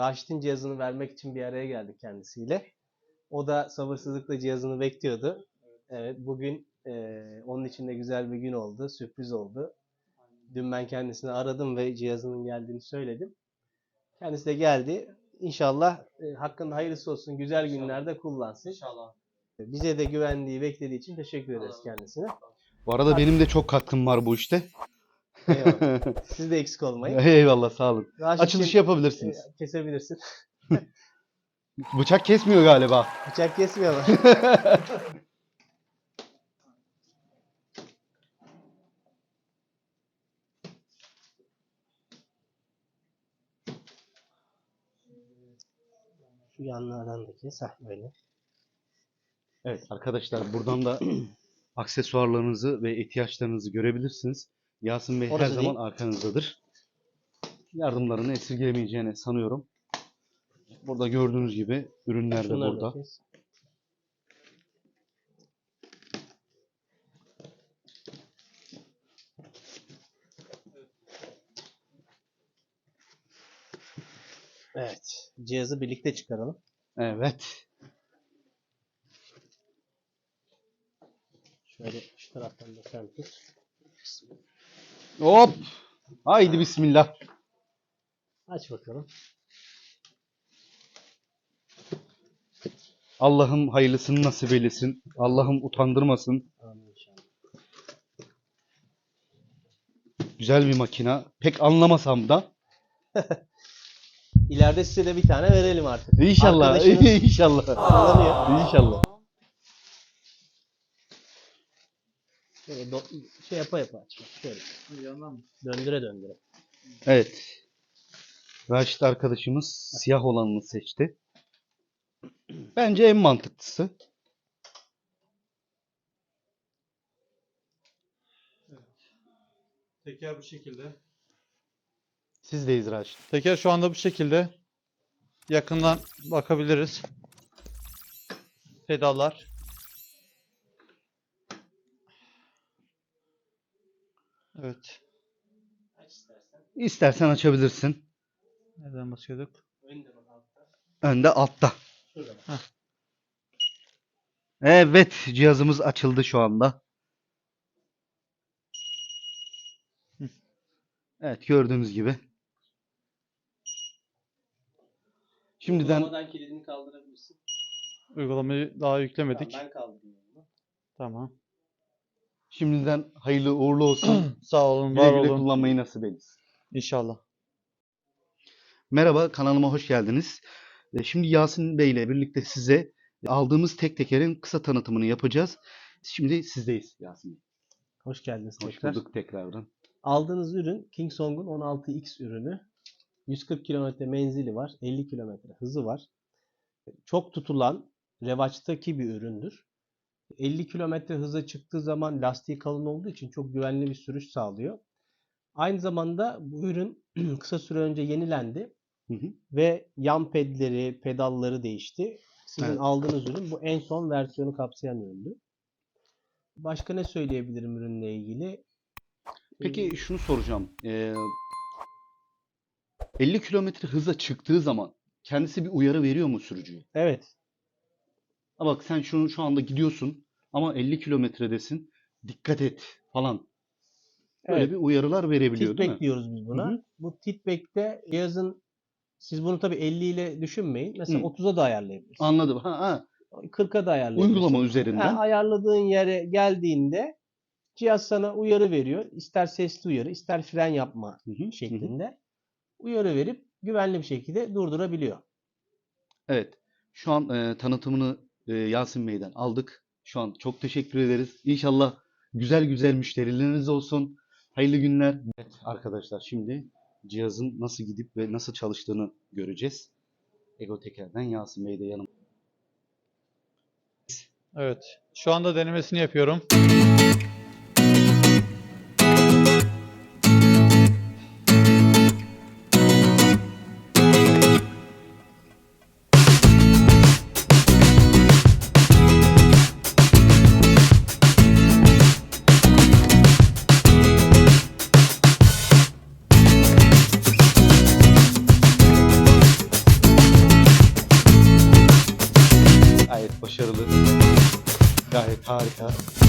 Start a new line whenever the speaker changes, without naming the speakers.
Raşit'in cihazını vermek için bir araya geldik kendisiyle. O da sabırsızlıkla cihazını bekliyordu. Evet, bugün eee, onun için de güzel bir gün oldu, sürpriz oldu. Dün ben kendisini aradım ve cihazının geldiğini söyledim. Kendisi de geldi. İnşallah e, hakkında hayırlısı olsun, güzel
İnşallah.
günlerde kullansın.
İnşallah.
Bize de güvendiği, beklediği için teşekkür ederiz kendisine.
Bu arada benim de çok katkım var bu işte.
Eyvallah. Siz de eksik olmayın.
Eyvallah sağ olun.
Raşit'cim,
Açılışı yapabilirsiniz.
e, Kesebilirsin.
Bıçak kesmiyor galiba.
Bıçak kesmiyor ama. Şu yanlardan da kes. Heh, böyle.
Evet arkadaşlar buradan da aksesuarlarınızı ve ihtiyaçlarınızı görebilirsiniz. Yasin Bey her
Orası
zaman
değil.
arkanızdadır. Yardımlarını esirgemeyeceğini sanıyorum. Burada gördüğünüz gibi ürünler de
Şunları da
burada.
kes. Evet. Cihazı birlikte çıkaralım.
Evet.
Şöyle şu taraftan da sen tut.
Hop. Haydi bismillah.
Aç bakalım.
Allah'ım hayırlısını nasip eylesin. Allah'ım utandırmasın.
Amin.
Güzel bir makina. Pek anlamasam da.
İleride size de bir tane verelim artık.
İnşallah.
Arkadaşınız
İnşallah. İnşallah.
Şöyle do- şey yapa yapa aç. bak, Şöyle.
Yandan mı?
Döndüre döndüre.
Evet. Raşit arkadaşımız siyah olanını seçti. Bence en mantıklısı.
Teker bu şekilde.
Sizdeyiz Raşit.
Teker şu anda bu şekilde. Yakından bakabiliriz. Pedallar. Evet.
Aç istersen.
İstersen açabilirsin.
Nereden basıyorduk?
Önde altta.
Önde altta.
Şurada.
Evet cihazımız açıldı şu anda. Evet gördüğünüz gibi. Şimdiden
Uygulamadan kilidini kaldırabilirsin.
Uygulamayı daha yüklemedik.
Tamam, ben kaldırıyorum bunu.
Tamam.
Şimdiden hayırlı uğurlu olsun.
Sağ olun,
Güle
var
güle
olun.
kullanmayı nasip eylesin.
İnşallah.
Merhaba kanalıma hoş geldiniz. E, Şimdi Yasin Bey ile birlikte size aldığımız tek tekerin kısa tanıtımını yapacağız. Şimdi sizdeyiz Yasin Bey.
Hoş geldiniz
Hoş
tekrar.
bulduk tekrardan.
Aldığınız ürün Kingsong'un 16X ürünü. 140 kilometre menzili var. 50 kilometre hızı var. Çok tutulan, revaçtaki bir üründür. 50 kilometre hıza çıktığı zaman lastiği kalın olduğu için çok güvenli bir sürüş sağlıyor. Aynı zamanda bu ürün kısa süre önce yenilendi
Hı hı.
ve yan pedleri, pedalları değişti. Sizin
Evet.
aldığınız ürün bu en son versiyonu kapsayan üründü. Başka ne söyleyebilirim ürünle ilgili?
Peki şunu soracağım. Ee, 50 kilometre hıza çıktığı zaman kendisi bir uyarı veriyor mu sürücüye?
Evet.
Ha bak sen şunu şu anda gidiyorsun ama 50 kilometredesin. Dikkat et falan. Böyle
Evet.
bir uyarılar verebiliyor değil mi?
Diyoruz biz buna.
Hı hı.
Bu titback'te cihazın siz bunu tabii 50 ile düşünmeyin. Mesela
Hı.
30'a da ayarlayabilirsiniz.
Anladım. Ha, ha.
40'a da ayarlayabilirsiniz.
Uygulama üzerinden.
Ha, ayarladığın yere geldiğinde cihaz sana uyarı veriyor. İster sesli uyarı, ister fren yapma
Hı hı, hı hı.
şeklinde. Uyarı verip güvenli bir şekilde durdurabiliyor.
Evet. Şu an e, tanıtımını e, Yasin Bey'den aldık. Şu an çok teşekkür ederiz. İnşallah güzel güzel müşterileriniz olsun. Hayırlı günler. Evet arkadaşlar şimdi cihazın nasıl gidip ve nasıl çalıştığını göreceğiz. Ego Teker'den Yasin Bey de yanımda.
Evet. Şu anda denemesini yapıyorum. Harika.